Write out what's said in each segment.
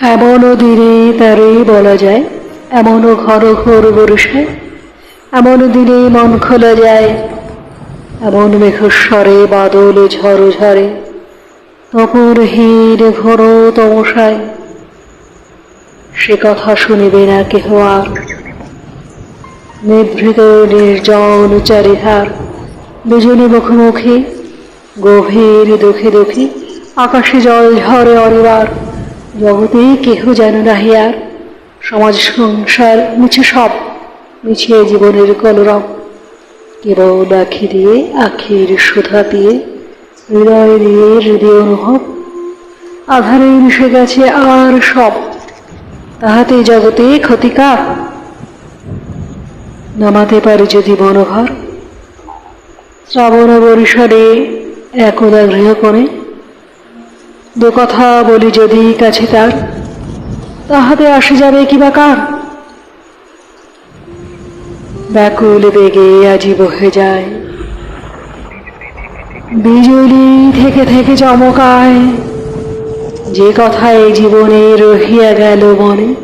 এমনও দিনে তারই বলা যায়, এমনও ঘর ঘোর বরষায় এমন দিনে মন খোলা যায়, এমন মেঘস্বরে, বাদল ঝড় ঝরে তপর হীন ঘোর তমসায়। সে কথা শুনিবে না কেহ আর। নিভৃত নির্জন চারিধার, দুজনে মুখোমুখি, গভীর দুঃখে দুঃখী, আকাশে জল ঝরে অনিবার। জগতে কেহ যেন নাহি আর সমাজ, সংসার মিছে সব মিছে জীবনের কলরব। কেবল আখি দিয়ে, আখির সুধা দিয়ে, হৃদয় দিয়ে হৃদয় অনুভব, আধারে মিশে গেছে আর সব। তাহাতে জগতে ক্ষতিকার। নামাতে পারে যদি মনোহর শ্রাবণ বরিশালে একদা গৃহকোণে দু কথা বলি যদি কাছে তার, তাহাতে আসে যাবে কিবা কার? ব্যাকুল বেগে আজি বহে যায়। বিজুলি থেকে থেকে চমকায়। যে কথায় জীবনে রহিয়া গেল মনে,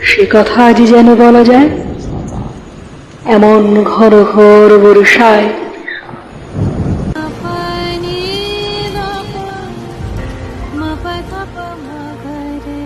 সে কথা আজি যেন বলা যায়, এমন ঘর ঘর বর্ষায়। पथ